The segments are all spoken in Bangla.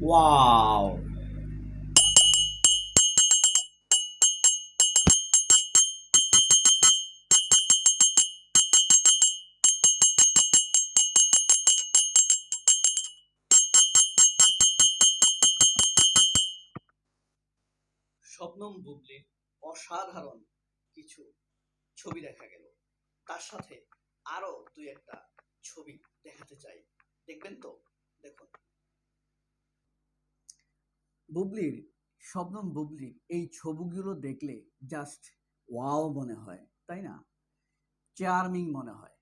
ওয়াও শবনম বুবলির অসাধারণ কিছু ছবি দেখা গেল। তার সাথে আরও দুই একটা ছবি দেখাতে চাই। দেখবেন তো? দেখুন। বুবলির, শবনম বুবলির এই ছবিগুলো দেখলে জাস্ট ওয়াও মনে হয়, তাই না? চার্মিং মনে হয়।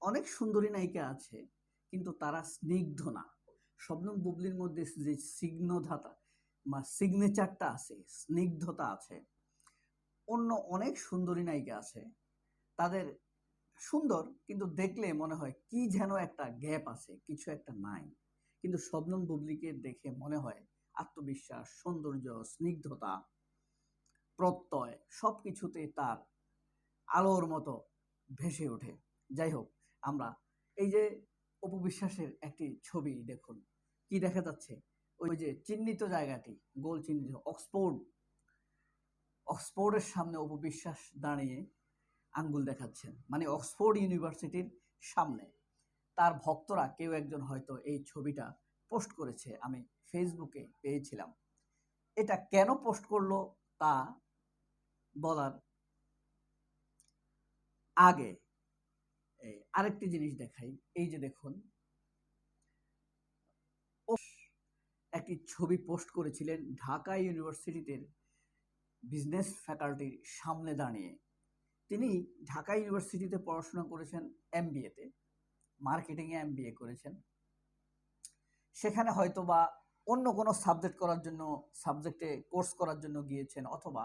অনেক সুন্দরী নায়িকা আছে, কিন্তু তারা স্নিগ্ধ না। শবনম বুবলির মধ্যে যে সিগ্নধাতা বা সিগনেচারটা আছে, স্নিগ্ধতা আছে, অন্য অনেক সুন্দরী নায়িকা আছে। তাদের সুন্দর, কিন্তু দেখলে মনে হয় কি যেন একটা গ্যাপ আছে, কিছু একটা নাই। কিন্তু শবনম বুবলিকে দেখে মনে হয় আত্মবিশ্বাস, সৌন্দর্য, স্নিগ্ধতা, প্রত্যয় সব কিছুতে তার আলোর মতো ভেসে ওঠে। যাই হোক, আমরা এই যে অপবিশ্বাসের একটি ছবি দেখুন। কি দেখা যাচ্ছে? ওই যে চিহ্নিত জায়গাটি, গোল চিহ্নিত, অক্সফোর্ড, অক্সফোর্ডের সামনে অপবিশ্বাস দাঁড়িয়ে আঙ্গুল দেখাচ্ছেন। মানে অক্সফোর্ড ইউনিভার্সিটির সামনে। তার ভক্তরা কেউ একজন হয়তো এই ছবিটা পোস্ট করেছে, আমি ফেসবুকে পেয়েছিলাম। এটা কেন পোস্ট করল তা বলার আগে আরেকটি জিনিস দেখাই। এই যে দেখুন একটি ছবি পোস্ট করেছিলেন ঢাকা ইউনিভার্সিটিতে বিজনেস ফ্যাকাল্টির সামনে দাঁড়িয়ে। তিনি ঢাকা ইউনিভার্সিটিতে পড়াশোনা করেছেন এমবিএতে মার্কেটিংয়ে এমবিএ করেছেন। সেখানে হয়তো বা অন্য কোনো সাবজেক্ট করার জন্য সাবজেক্টে কোর্স করার জন্য গিয়েছেন অথবা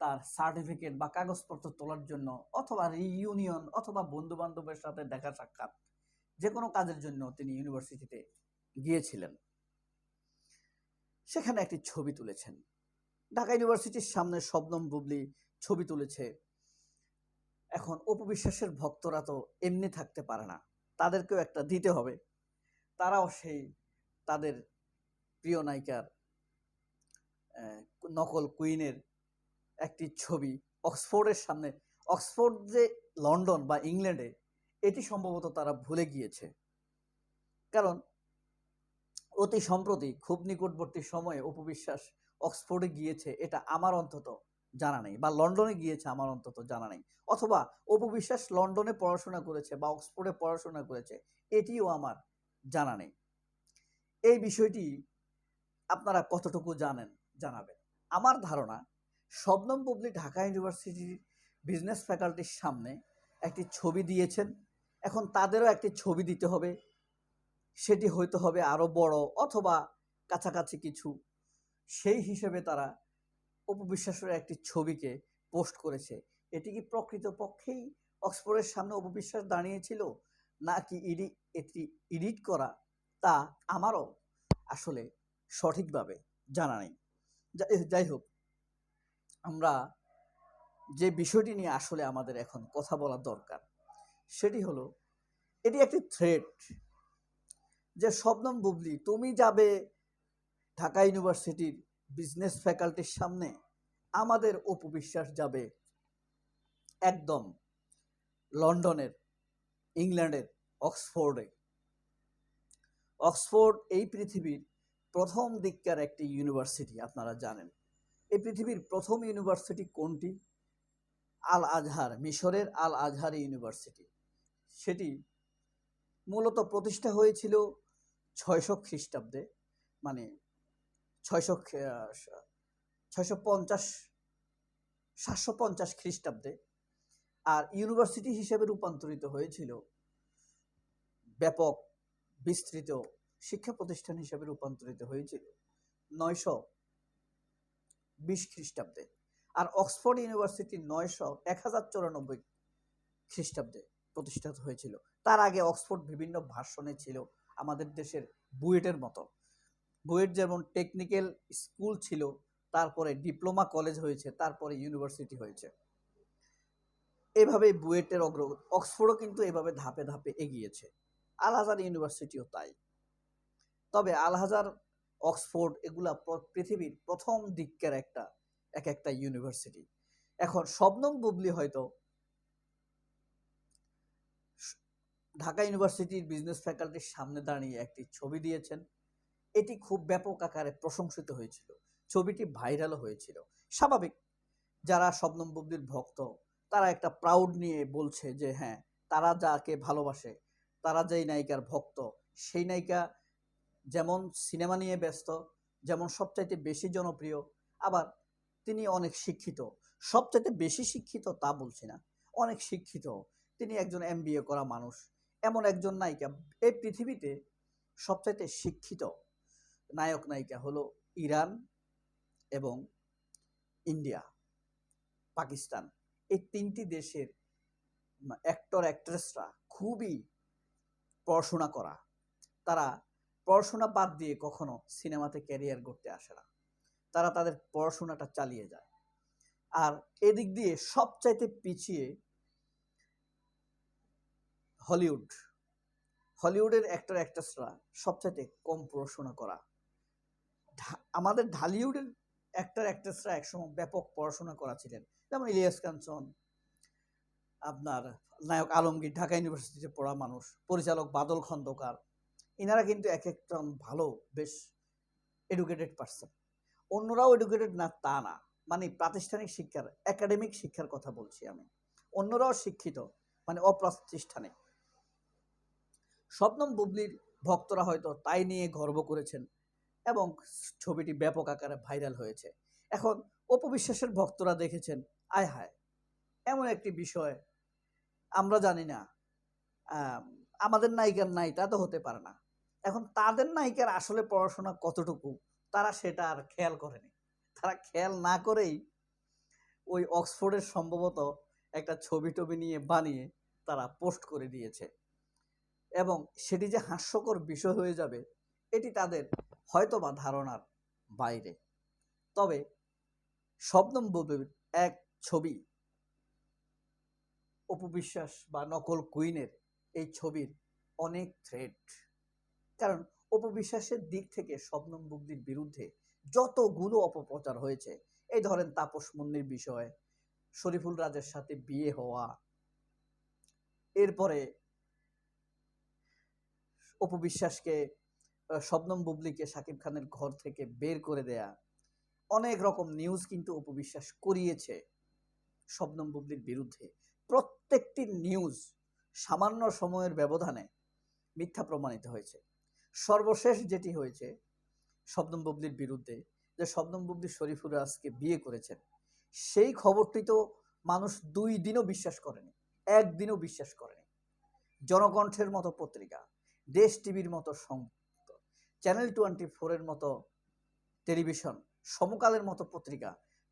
তার সার্টিফিকেট বা কাগজপত্র তোলার জন্য অথবা রিইউনিয়ন অথবা বন্ধু বান্ধবের সাথে দেখা সাক্ষাৎ যে কোনো কাজের জন্য তিনি ইউনিভার্সিটিতে গিয়েছিলেন। সেখানে একটি ছবি তুলেছেন। ঢাকা ইউনিভার্সিটির সামনে শবনম বুবলি ছবি তুলেছে। এখন উপবিশ্বাসের ভক্তরা তো এমনি থাকতে পারে না, তাদেরকেও একটা দিতে হবে। তারাও সেই তাদের প্রিয় নায়িকার নকল কুইনের একটি ছবি অক্সফোর্ডের সামনে। অক্সফোর্ড যে লন্ডন বা ইংল্যান্ডে, এটি সম্ভবত তারা ভুলে গিয়েছে। কারণ অতি সম্প্রতি খুব নিকটবর্তী সময়ে উপবিশ্বাস অক্সফোর্ডে গিয়েছে, এটা আমার অন্তত জানা নেই বা লন্ডনে গিয়েছে আমার অন্তত জানা নেই। অথবা অপবিশ্বাস লন্ডনে পড়াশোনা করেছে বা অক্সফোর্ডে পড়াশোনা করেছে, এটিও আমার জানা নেই। এই বিষয়টি আপনারা কতটুকু জানেন, জানাবেন। আমার ধারণা, শবনম বুবলি ঢাকা ইউনিভার্সিটির বিজনেস ফ্যাকাল্টির সামনে একটি ছবি দিয়েছেন। এখন তাদেরও একটি ছবি দিতে হবে। সেটি হয়তো হবে আরও বড় অথবা কাছাকাছি কিছু। সেই হিসেবে তারা উপবিশ্বাসের একটি ছবিকে পোস্ট করেছে। এটি কি প্রকৃতপক্ষেই অক্সফোর্ডের সামনে অপবিশ্বাস দাঁড়িয়েছিল? নাকি ইডি, এটি এডিট করা তা আমারও আসলে সঠিকভাবে জানা নেই। যাই হোক, আমরা যে বিষয়টি নিয়ে আসলে আমাদের এখন কথা বলা দরকার, সেটি হলো, এটি একটি থ্রেট যে শবনম বুবলি, তুমি যাবে ঢাকা ইউনিভার্সিটির বিজনেস ফ্যাকাল্টির সামনে, আমাদের অপবিশ্বাস যাবে একদম লন্ডনের, ইংল্যান্ডের, অক্সফোর্ডে। অক্সফোর্ড এই পৃথিবীর প্রথম দিককার একটি ইউনিভার্সিটি, আপনারা জানেন। এই পৃথিবীর প্রথম ইউনিভার্সিটি কোনটি? আল আজহার মিশরের আল আজহার ইউনিভার্সিটি। সেটি মূলত প্রতিষ্ঠা হয়েছিল ছয়শো খ্রিস্টাব্দে মানে ছয়শো ছয়শো পঞ্চাশ, সাতশো পঞ্চাশ খ্রিস্টাব্দে। আর ইউনিভার্সিটি হিসেবে রূপান্তরিত হয়েছিল ব্যাপক বিস্তৃত শিক্ষা প্রতিষ্ঠান হিসেবে রূপান্তরিত হয়েছিল। নয়শো বিশ খ্রিস্টাব্দে আর অক্সফোর্ড ইউনিভার্সিটি নয়শো এক হাজার চৌরানব্বই খ্রিস্টাব্দে প্রতিষ্ঠিত হয়েছিল। তার আগে অক্সফোর্ড বিভিন্ন ভার্সনে ছিল আমাদের দেশের বুয়েটের মতো। বুয়েট যেমন টেকনিক্যাল স্কুল ছিল, তারপরে ডিপ্লোমা কলেজ হয়েছে, তারপরে ইউনিভার্সিটি হয়েছে। এভাবে বুয়েটের অগ্রগতি, অক্সফোর্ডও কিন্তু এভাবে ধাপে ধাপে এগিয়েছে। আল হাজার ইউনিভার্সিটিও তাই। তবে আল হাজার অক্সফোর্ড এগুলা পৃথিবীর প্রথম দিককার একটা, এক একটা ইউনিভার্সিটি। এখন শবনম বুবলি হয়তো ঢাকা ইউনিভার্সিটির বিজনেস ফ্যাকাল্টির সামনে দাঁড়িয়ে একটি ছবি দিয়েছেন। এটি খুব ব্যাপক আকারে প্রশংসিত হয়েছিল। ছবিটি ভাইরালও হয়েছিল। স্বাভাবিক, যারা শবনম বুবলির ভক্ত, তারা একটা প্রাউড নিয়ে বলছে যে হ্যাঁ তারা যাকে ভালোবাসে তারা যেই নায়িকার ভক্ত, সেই নায়িকা যেমন সিনেমা নিয়ে ব্যস্ত, যেমন সবচাইতে বেশি জনপ্রিয়, আবার তিনি অনেক শিক্ষিত। সবচাইতে বেশি শিক্ষিত তা বলছি না, অনেক শিক্ষিত। তিনি একজন এমবিএ করা মানুষ, এমন একজন নায়িকা। এই পৃথিবীতে সবচাইতে শিক্ষিত নায়ক নায়িকা হলো ইরান এবং ইন্ডিয়া, পাকিস্তান। এই তিনটি দেশের অ্যাক্টর অ্যাক্ট্রেসরা খুবই পড়াশোনা করা। তারা পড়াশোনা বাদ দিয়ে কখনো সিনেমাতে ক্যারিয়ার করতে আসে না। তারা তাদের পড়াশোনাটা চালিয়ে যায়। আর এদিক দিয়ে সবচাইতে পিছিয়ে হলিউড। হলিউডের অ্যাক্টর অ্যাক্ট্রেসরা সবচাইতে কম পড়াশোনা করা। আমাদের ঢালিউডের অ্যাক্টর অ্যাক্ট্রেসরা একসময় ব্যাপক পড়াশোনা করা ছিলেন। যেমন ইলিয়াস কাঞ্চন আপনার নায়ক আলমগীর, ঢাকা ইউনিভার্সিটিতে পড়া মানুষ, পরিচালক বাদল খন্দকার এনারা কিন্তু এক একজন ভালো, বেশ এডুকেটেড পার্সন অন্যরাও এডুকেটেড না, তা না। মানে প্রাতিষ্ঠানিক শিক্ষার একাডেমিক শিক্ষার কথা বলছি আমি। অন্যরাও শিক্ষিত মানে অপ্রাতিষ্ঠানিক। শবনম বুবলির ভক্তরা হয়তো তাই নিয়ে গর্ব করেছেন এবং ছবিটি ব্যাপক আকারে ভাইরাল হয়েছে। এখন অপবিশ্বাসের ভক্তরা দেখেছেন, আয় হায়, এমন একটি বিষয় আমরা জানি না। আমাদের নায়িকার নাই, তা তো হতে পারে না। এখন তাদের নায়িকার আসলে পড়াশোনা কতটুকু, তারা সেটা আর খেয়াল করেনি। তারা খেয়াল না করেই ওই অক্সফোর্ডের সম্ভবত একটা ছবি টবি নিয়ে বানিয়ে তারা পোস্ট করে দিয়েছে। এবং সেটি যে হাস্যকর বিষয় হয়ে যাবে, এটি তাদের হয়তোবা ধারণার বাইরে। তবে শবনম বুবলির এক ছবি অপবিশ্বাস বা নকল কুইনের এই ছবির অনেক থ্রেট কারণ অপবিশ্বাসের দিক থেকে শবনম বুবলির বিরুদ্ধে যতগুলো অপপ্রচার হয়েছে, এই ধরেন তাপস মুন্নির বিষয়, শরীফুল রাজের সাথে বিয়ে হওয়া, এরপরে অপবিশ্বাসকে শবনম বুবলিকে সাকিব খানের ঘর থেকে বের করে দেয়া, অনেক রকম নিউজ কিন্তু অপবিশ্বাস করিয়েছে শবনম বুবলির বিরুদ্ধে। প্রত্যেকটি নিউজ সামান্য সময়ের ব্যবধানে মিথ্যা প্রমাণিত হয়েছে। সর্বশেষ যেটি হয়েছে, শবনম বুবলির বিরুদ্ধে, যে শবনম বুবলি শরীফুল রাজকে বিয়ে করেছেন, সেই খবরটি তো মানুষ দুই দিনও বিশ্বাস করেনি, একদিনও বিশ্বাস করেনি। জনকণ্ঠের মতো পত্রিকা, দেশ টিভির মতো চ্যানেল টোয়েন্টি ফোরের মতো টেলিভিশন, সমকালের মতো পত্রিকা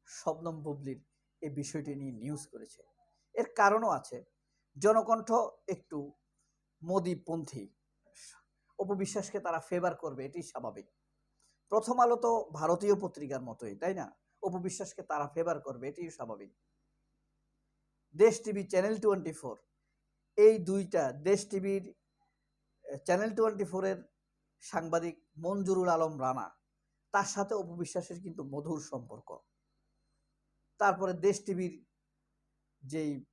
শবনম বুবলির এই বিষয়টি নিয়ে নিউজ করেছে। এর কারণও আছে। জনকণ্ঠ একটু মোদীপন্থী। অপবিশ্বাসকে তারা ফেভার করবে এটি স্বাভাবিক। প্রথম আলো তো ভারতীয় পত্রিকার মতোই, তাই না? অপবিশ্বাসকে তারা ফেভার করবে এটি স্বাভাবিক। দেশ টিভি চ্যানেল টোয়েন্টি ফোর এই দুইটা দেশ টিভির চ্যানেল টোয়েন্টি ফোরের সাংবাদিক মঞ্জুরুল আলম রানা, তার সাথে অপবিশ্বাসের কিন্তু মধুর সম্পর্ক। তারপরে দেশ টিভির যেই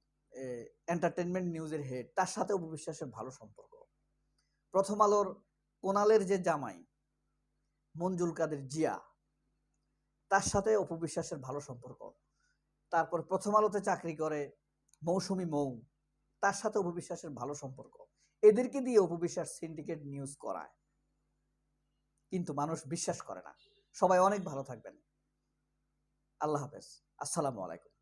এন্টারটেনমেন্ট নিউজের হেড তার সাথে অপবিশ্বাসের ভালো সম্পর্ক। প্রথম আলোর কোনালের যে জামাই, মঞ্জুল কাদের জিয়া, তার সাথে অপবিশ্বাসের ভালো সম্পর্ক। তারপর প্রথম আলোতে চাকরি করে মৌসুমি মৌ, তার সাথে অপবিশ্বাসের ভালো সম্পর্ক। এদেরকে দিয়ে অপবিশ্বাস সিন্ডিকেট নিউজ করায়। কিন্তু মানুষ বিশ্বাস করে না। সবাই অনেক ভালো থাকবেন। আল্লাহ হাফেজ। আসসালামু আলাইকুম।